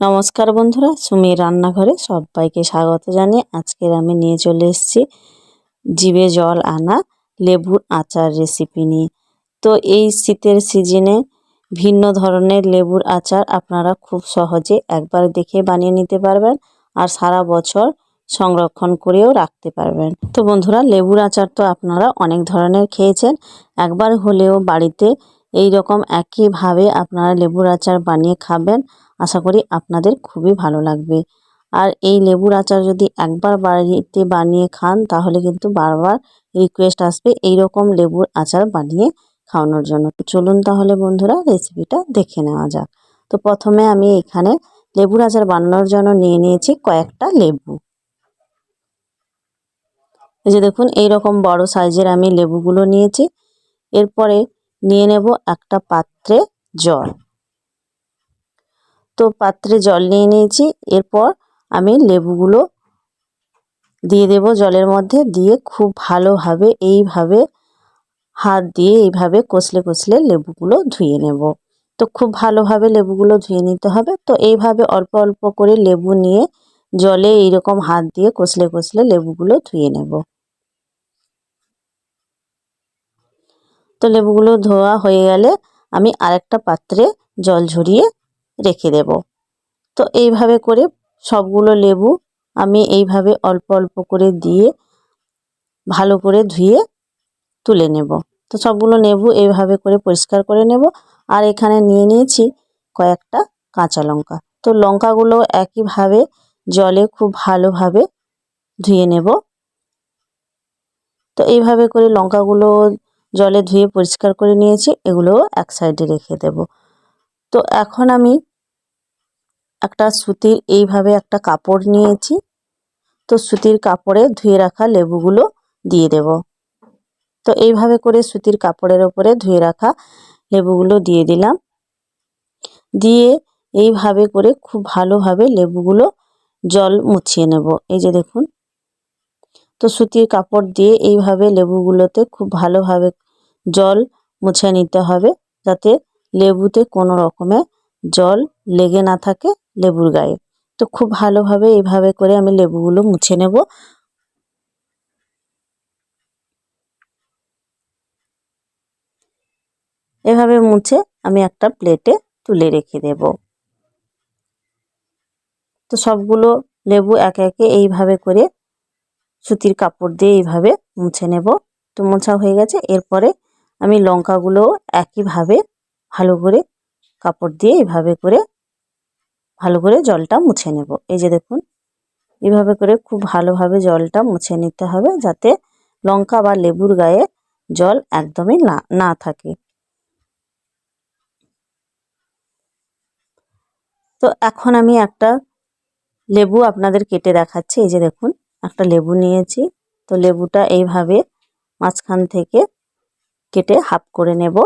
নমস্কার বন্ধুরা, সুমির রান্নাঘরে সবাইকে স্বাগত জানিয়ে আজকের আমি নিয়ে চলে এসেছি জিভে জল আনা লেবুর আচার রেসিপি নিয়ে। তো এই শীতের সিজনে ভিন্ন ধরনের লেবুর আচার আপনারা খুব সহজে একবার দেখে বানিয়ে নিতে পারবেন আর সারা বছর সংরক্ষণ করেও রাখতে পারবেন। তো বন্ধুরা, লেবুর আচার তো আপনারা অনেক ধরনের খেয়েছেন। একবার হলেও বাড়িতে এই রকম একইভাবে আপনারা লেবুর আচার বানিয়ে খাবেন, আশা করি আপনাদের খুবই ভালো লাগবে। আর এই লেবুর আচার যদি একবার বাড়িতে বানিয়ে খান, তাহলে কিন্তু বারবার রিকোয়েস্ট আসবে এই রকম লেবুর আচার বানিয়ে খাওয়ানোর জন্য। চলুন তাহলে বন্ধুরা রেসিপিটা দেখে নেওয়া যাক। তো প্রথমে আমি এখানে লেবুর আচার বানানোর জন্য নিয়ে নিয়েছি কয়েকটা লেবু। এই যে দেখুন এই রকম বড় সাইজের আমি লেবুগুলো নিয়েছি। এরপরে নিয়ে নেব একটা পাত্রে জল। তো পাত্রে জল নিয়ে নিয়েছি, এরপর আমি লেবুগুলো দিয়ে দেব জলের মধ্যে, দিয়ে খুব ভালোভাবে এইভাবে হাত দিয়ে এইভাবে কষলে কষলে লেবুগুলো ধুয়ে নেব। তো খুব ভালোভাবে লেবুগুলো ধুয়ে নিতে হবে। তো এইভাবে অল্প অল্প করে লেবু নিয়ে জলে এইরকম হাত দিয়ে কষলে কষলে লেবুগুলো ধুয়ে নেব। তো লেবুগুলো ধোয়া হয়ে গেলে আমি আরেকটা পাত্রে জল ঝরিয়ে রেখে দেব। তো এইভাবে করে সবগুলো লেবু আমি এইভাবে অল্প অল্প করে দিয়ে ভালো করে ধুয়ে তুলে নেব। তো সবগুলো নেবু এইভাবে করে পরিষ্কার করে নেব। আর এখানে নিয়ে নিয়েছি কয়েকটা কাঁচা লঙ্কা। তো লঙ্কাগুলো একইভাবে জলে খুব ভালোভাবে ধুয়ে নেব। তো এইভাবে করে লঙ্কাগুলো জলে ধুয়ে পরিষ্কার করে নিয়েছি, এগুলোও এক সাইডে রেখে দেব। তো এখন আমি একটা সুতির, এইভাবে একটা কাপড় নিয়েছি। তো সুতির কাপড়ে ধুয়ে রাখা লেবুগুলো দিয়ে দেব। তো এইভাবে করে সুতির কাপড়ের ওপরে ধুয়ে রাখা লেবুগুলো দিয়ে দিলাম। দিয়ে এইভাবে করে খুব ভালোভাবে লেবুগুলো জল মুছিয়ে নেব। এই যে দেখুন তো সুতির কাপড় দিয়ে এইভাবে লেবুগুলোতে খুব ভালোভাবে জল মুছে নিতে হবে যাতে লেবুতে কোনো রকমের জল লেগে না থাকে লেবুর গায়ে তো খুব ভালোভাবে এইভাবে করে আমি লেবুগুলো মুছে নেব এভাবে মুছে আমি একটা প্লেটে তুলে রেখে দেব তো সবগুলো লেবু একে একে এইভাবে করে সুতির কাপড় দিয়ে এইভাবে মুছে নেব। তো মোছা হয়ে গেছে। এরপরে আমি লঙ্কাগুলো একইভাবে ভালো করে কাপড় দিয়ে এইভাবে করে ভালো করে জলটা মুছে নেব। এই যে দেখুন এভাবে করে খুব ভালোভাবে জলটা মুছে নিতে হবে যাতে লঙ্কা বা লেবুর গায়ে জল একদমই না না থাকে। তো এখন আমি একটা লেবু আপনাদের কেটে দেখাচ্ছি। এই যে দেখুন একটা লেবু নিয়েছি। তো লেবুটা এইভাবে মাঝখান থেকে কেটে হাফ করে নেব।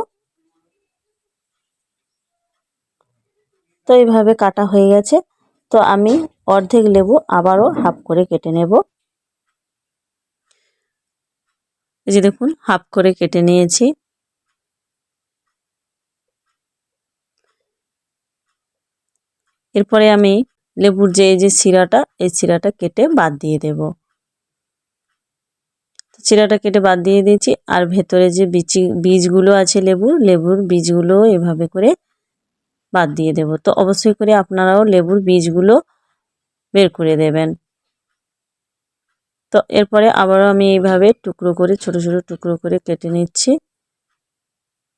তো এইভাবে কাটা হয়ে গেছে। তো আমি অর্ধেক লেবু আবারও হাফ করে কেটে নেব। এই যে দেখুন, হাফ করে কেটে নিয়েছি। এরপরে আমি লেবুর যে, এই যে শিরাটা, এই শিরাটা কেটে বাদ দিয়ে দেব। শিরাটা কেটে বাদ দিয়ে দিয়েছি। আর ভেতরে যে বিচি, বীজগুলো আছে লেবুর লেবুর বীজগুলো এভাবে করে বাদ দিয়ে দেব। তো অবশ্যই করে আপনারাও লেবুর বীজগুলো বের করে দেবেন। তো এরপরে আবারও আমি এইভাবে টুকরো করে, ছোট ছোট টুকরো করে কেটে নিচ্ছি।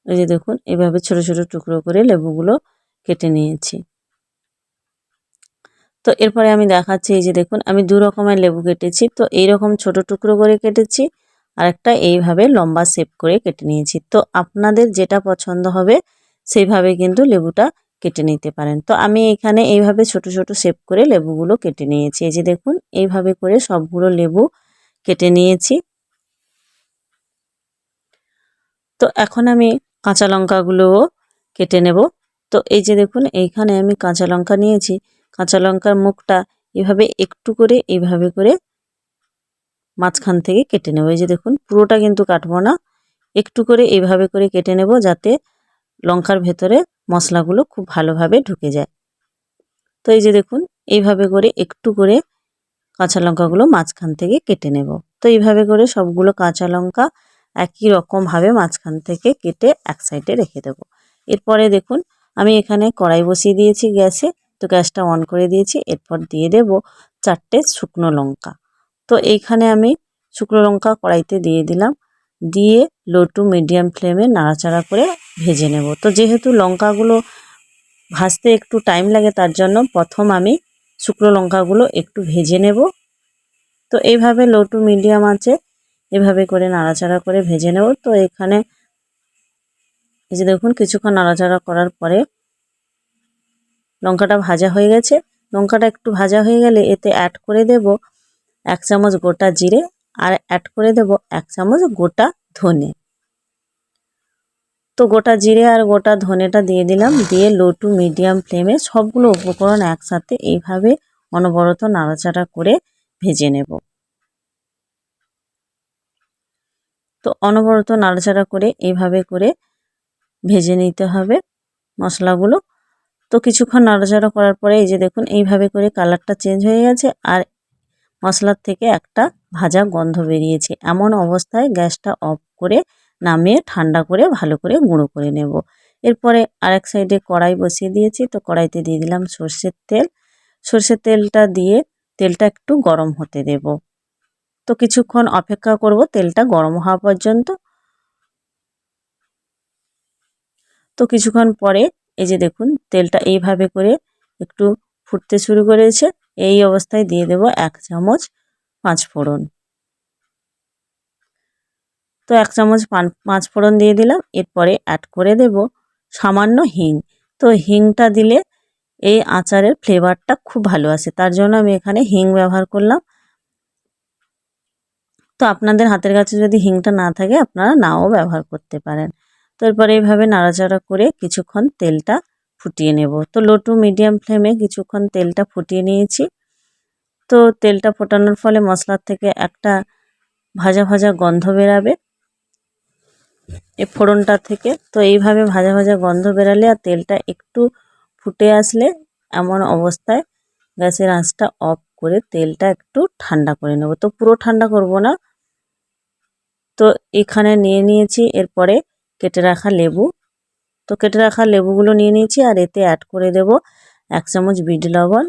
এই যে দেখুন, এভাবে ছোট ছোট টুকরো করে লেবুগুলো কেটে নিয়েছি। তো এরপরে আমি দেখাচ্ছি এই যে দেখুন, আমি দু রকমের লেবু কেটেছি। তো এই রকম ছোট টুকরো করে কেটেছি আর একটা এইভাবে লম্বা শেপ করে কেটে নিয়েছি। তো আপনাদের যেটা পছন্দ হবে, সেইভাবে কিন্তু লেবুটা কেটে নিতে পারেন। তো আমি এখানে এইভাবে ছোট ছোট শেপ করে লেবুগুলো কেটে নিয়েছি। এই যে দেখুন, এইভাবে করে সবগুলো লেবু কেটে নিয়েছি। তো এখন আমি কাঁচা লঙ্কাগুলোও কেটে নেব। তো এই যে দেখুন, এইখানে আমি কাঁচা লঙ্কা নিয়েছি। কাঁচা লঙ্কার মুখটা এভাবে একটু করে এইভাবে করে মাঝখান থেকে কেটে নেব। এই যে দেখুন, পুরোটা কিন্তু কাটবো না। একটু করে এইভাবে করে কেটে নেব যাতে লঙ্কার ভেতরে মশলাগুলো খুব ভালোভাবে ঢুকে যায়। তো এই যে দেখুন, এইভাবে করে একটু করে কাঁচা লঙ্কাগুলো মাঝখান থেকে কেটে নেব। তো এইভাবে করে সবগুলো কাঁচা লঙ্কা একই রকমভাবে মাঝখান থেকে কেটে এক সাইডে রেখে দেব। এরপরে দেখুন, আমি এখানে কড়াই বসিয়ে দিয়েছি গ্যাসে। তো গ্যাসটা অন করে দিয়েছি, এরপর দিয়ে দেব চারটে শুকনো লঙ্কা। তো এইখানে আমি শুকনো লঙ্কা কড়াইতে দিয়ে দিলাম, দিয়ে লো টু মিডিয়াম ফ্লেমে নাড়াচাড়া করে ভেজে নেব। তো যেহেতু লঙ্কাগুলো ভাজতে একটু টাইম লাগে, তার জন্য প্রথম আমি শুকনো লঙ্কাগুলো একটু ভেজে নেব। তো এইভাবে লো টু মিডিয়াম আছে, এভাবে করে নাড়াচাড়া করে ভেজে নেব। তো এখানে এই যে দেখুন, কিছুক্ষণ নাড়াচাড়া করার পরে লঙ্কাটা ভাজা হয়ে গেছে। লঙ্কাটা একটু ভাজা হয়ে গেলে এতে অ্যাড করে দেব এক চামচ গোটা জিরে আর অ্যাড করে দেব এক চামচ গোটা ধনে। তো গোটা জিরে আর গোটা ধনেটা দিয়ে দিলাম, দিয়ে লো টু মিডিয়াম ফ্লেমে সবগুলো উপকরণ একসাথে এইভাবে অনবরত নাড়াচাড়া করে ভেজে নেব। তো অনবরত নাড়াচাড়া করে এইভাবে করে ভেজে নিতে হবে। মশলাগুলো তো কিছুক্ষণ নাড়াচাড়া করার পরে এই যে দেখুন, এইভাবে করে কালারটা চেঞ্জ হয়ে গেছে আর মশলার থেকে একটা ভাজা গন্ধ বেরিয়েছে। এমন অবস্থায় গ্যাসটা অফ করে নামিয়ে ঠান্ডা করে ভালো করে গুঁড়ো করে নেব। এরপরে আরেক সাইডে কড়াই বসিয়ে দিয়েছি, তো কড়াইতে দিয়ে দিলাম সর্ষের তেল। সর্ষের তেলটা দিয়ে তেলটা একটু গরম হতে দেব। তো কিছুক্ষণ অপেক্ষা করব, তেলটা গরম হওয়া পর্যন্ত। তো কিছুক্ষণ পরে এই যে দেখুন, তেলটা এইভাবে করে একটু ফুটতে শুরু করেছে। এই অবস্থায় দিয়ে দেব এক চামচ পাঁচ ফোড়ন। তো এক চামচ পাঁচ ফোড়ন দিয়ে দিলাম। এরপরে অ্যাড করে দেব সামান্য হিং। তো হিংটা দিলে এই আচারের ফ্লেভারটা খুব ভালো আসে। তার জন্য আমি এখানে হিং ব্যবহার করলাম। তো আপনাদের হাতের কাছে যদি হিংটা না থাকে, আপনারা নাও ব্যবহার করতে পারেন। তো এরপরে এইভাবে নাড়াচাড়া করে কিছুক্ষণ তেলটা ফুটিয়ে নেব। তো লো টু মিডিয়াম ফ্লেমে কিছুক্ষণ তেলটা ফুটিয়ে নিয়েছি। তো তেলটা ফোটানোর ফলে মশলার থেকে একটা ভাজা ভাজা গন্ধ বেরাবে। এই ফোড়নটা থেকে। তো এইভাবে ভাজা ভাজা গন্ধ বেরালে আর তেলটা একটু ফুটে আসলে এমন অবস্থায় গ্যাসের আঁচটা অফ করে তেলটা একটু ঠান্ডা করে নেব। তো পুরো ঠান্ডা করব না। তো এখানে নিয়ে নিয়েছি। এরপরে কেটে রাখা লেবু। তো কেটে রাখা লেবুগুলো নিয়ে নিয়েছি আর এতে অ্যাড করে দেব এক চামচ বিট লবণ।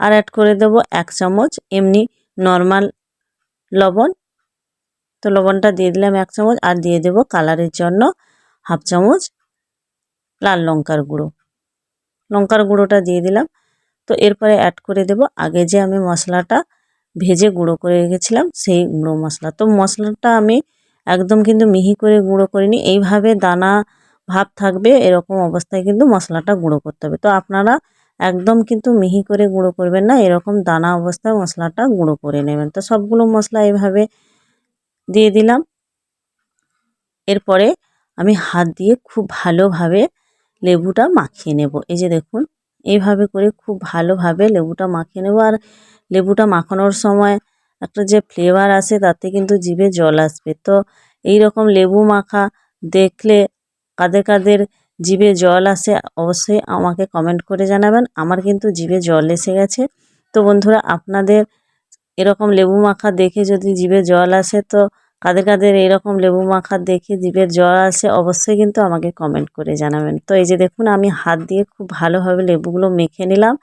আর অ্যাড করে দেব এক চামচ এমনি নর্মাল লবণ। তো লবণটা দিয়ে দিলাম এক চামচ আর দিয়ে দেব কালারের জন্য হাফ চামচ লাল লঙ্কার গুঁড়ো। লঙ্কার গুঁড়োটা দিয়ে দিলাম। তো এরপরে অ্যাড করে দেব আগে যে আমি মশলাটা ভেজে গুঁড়ো করে রেখেছিলাম, সেই গুঁড়ো মশলা। তো মশলাটা আমি একদম কিন্তু মিহি করে গুঁড়ো করিনি, এইভাবে দানা ভাব থাকবে এরকম অবস্থায় কিন্তু মশলাটা গুঁড়ো করতে হবে। তো আপনারা একদম কিন্তু মিহি করে গুঁড়ো করবেন না, এরকম দানা অবস্থায় মশলাটা গুঁড়ো করে নেবেন। তো সবগুলো মশলা এইভাবে দিয়ে দিলাম। এরপরে আমি হাত দিয়ে খুব ভালোভাবে লেবুটা মাখিয়ে নেব। এই যে দেখুন, এইভাবে করে খুব ভালোভাবে লেবুটা মাখিয়ে নেব। আর লেবুটা মাখানোর সময় একটা যে ফ্লেভার আসে তাতে কিন্তু জিভে জল আসবে। তো এই রকম লেবু মাখা দেখলে কাদের কাদের জিভে জল আসে, অবশ্যই আমাকে কমেন্ট করে জানাবেন। আমার কিন্তু জিভে জল এসে গেছে। তো বন্ধুরা, আপনাদের এরকম লেবু মাখা দেখে যদি জিভে জল আসে, তো কাদের কাদের এরকম লেবু মাখা দেখে জিভের জল আসে, অবশ্যই কিন্তু আমাকে কমেন্ট করে জানাবেন। তো এই যে দেখুন, আমি হাত দিয়ে খুব ভালোভাবে লেবুগুলো মেখে নিলাম।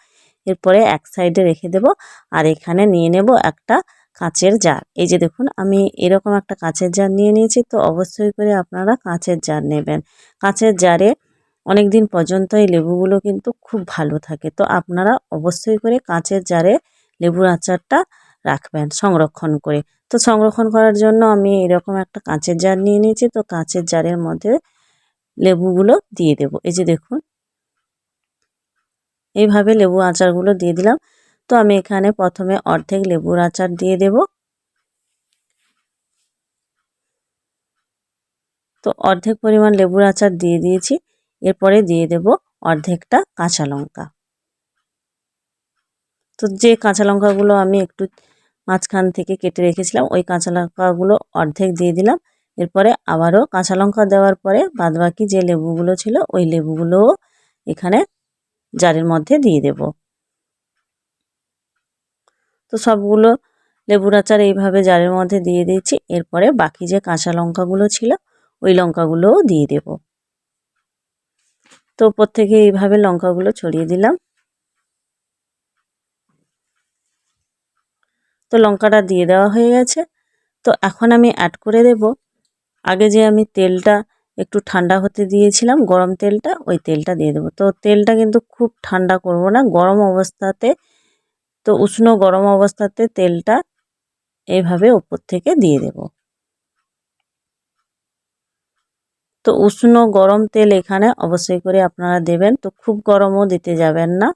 এরপরে এক সাইডে রেখে দেব আর এখানে নিয়ে নেব একটা কাঁচের জার। এই যে দেখুন, আমি এরকম একটা কাঁচের জার নিয়ে নিয়েছি, তো অবশ্যই করে আপনারা কাঁচের জার নেবেন। কাঁচের জারে অনেক দিন পর্যন্ত এই লেবুগুলো কিন্তু খুব ভালো থাকে, তো আপনারা অবশ্যই করে কাঁচের জারে লেবুর আচারটা রাখবেন সংরক্ষণ করে। তো সংরক্ষণ করার জন্য আমি এরকম একটা কাঁচের জার নিয়ে নিয়েছি, তো কাঁচের জারের মধ্যে লেবুগুলো দিয়ে দেব। এই যে দেখুন এইভাবে লেবু আচারগুলো দিয়ে দিলাম। তো আমি এখানে প্রথমে অর্ধেক লেবুর আচার দিয়ে দেব। তো অর্ধেক পরিমাণ লেবুর আচার দিয়ে দিয়েছি। এরপরে দিয়ে দেব অর্ধেকটা কাঁচা লঙ্কা। তো যে কাঁচা লঙ্কাগুলো আমি একটু মাঝখান থেকে কেটে রেখেছিলাম, ওই কাঁচা লঙ্কাগুলো অর্ধেক দিয়ে দিলাম। এরপরে আবারও কাঁচা লঙ্কা দেওয়ার পরে বাদবাকি যে লেবুগুলো ছিল, ওই লেবুগুলোও এখানে জারের মধ্যে দিয়ে দেব। তো সবগুলো লেবুর আচার এইভাবে জারের মধ্যে দিয়ে দিয়েছি। এরপরে বাকি যে কাঁচা লঙ্কাগুলো ছিল, ওই লঙ্কাগুলোও দিয়ে দেব। তো প্রত্যেকে এইভাবে লঙ্কাগুলো ছড়িয়ে দিলাম। তো লঙ্কাটা দিয়ে দেওয়া হয়ে গেছে। তো এখন আমি অ্যাড করে দেব। আগে যে আমি তেলটা একটু ঠান্ডা হতে দিয়েছিলাম, গরম তেলটা, ওই তেলটা দিয়ে দেবো। তো তেলটা কিন্তু খুব ঠান্ডা করব না, গরম অবস্থাতে, তো উষ্ণ গরম অবস্থাতে তেলটা এভাবে ওপর থেকে দিয়ে দেব। তো উষ্ণ গরম তেল এখানে অবশ্যই করে আপনারা দেবেন, তো খুব গরমও দিতে যাবেন না।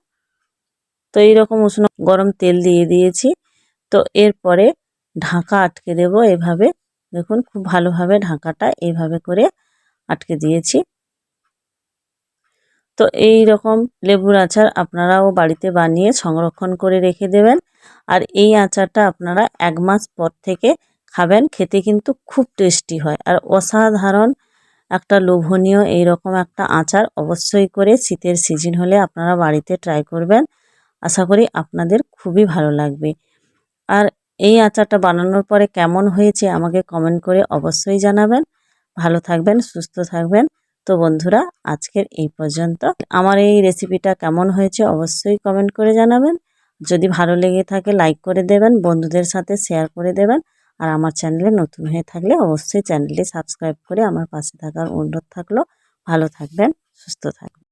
তো এইরকম উষ্ণ গরম তেল দিয়ে দিয়েছি, তো এরপরে ঢাকা আটকে দেব এভাবে। দেখুন, খুব ভালোভাবে ঢাকাটা এভাবে করে আটকে দিয়েছি। তো এই রকম লেবুর আচার আপনারাও বাড়িতে বানিয়ে সংরক্ষণ করে রেখে দেবেন। আর এই আচারটা আপনারা এক মাস পর থেকে খাবেন, খেতে কিন্তু খুব টেস্টি হয়। আর অসাধারণ একটা লোভনীয় এই রকম একটা আচার অবশ্যই করে শীতের সিজন হলে আপনারা বাড়িতে ট্রাই করবেন। আশা করি আপনাদের খুবই ভালো লাগবে। আর এই আচারটা বানানোর পরে কেমন হয়েছে আমাকে কমেন্ট করে অবশ্যই জানাবেন। ভালো থাকবেন, সুস্থ থাকবেন। তো বন্ধুরা, আজকের এই পর্যন্ত। আমার এই রেসিপিটা কেমন হয়েছে অবশ্যই কমেন্ট করে জানাবেন। যদি ভালো লেগে থাকে লাইক করে দেবেন, বন্ধুদের সাথে শেয়ার করে দেবেন। আর আমার চ্যানেলে নতুন হয়ে থাকলে অবশ্যই চ্যানেলটি সাবস্ক্রাইব করে আমার পাশে থাকার অনুরোধ থাকল। ভালো থাকবেন, সুস্থ থাকবেন।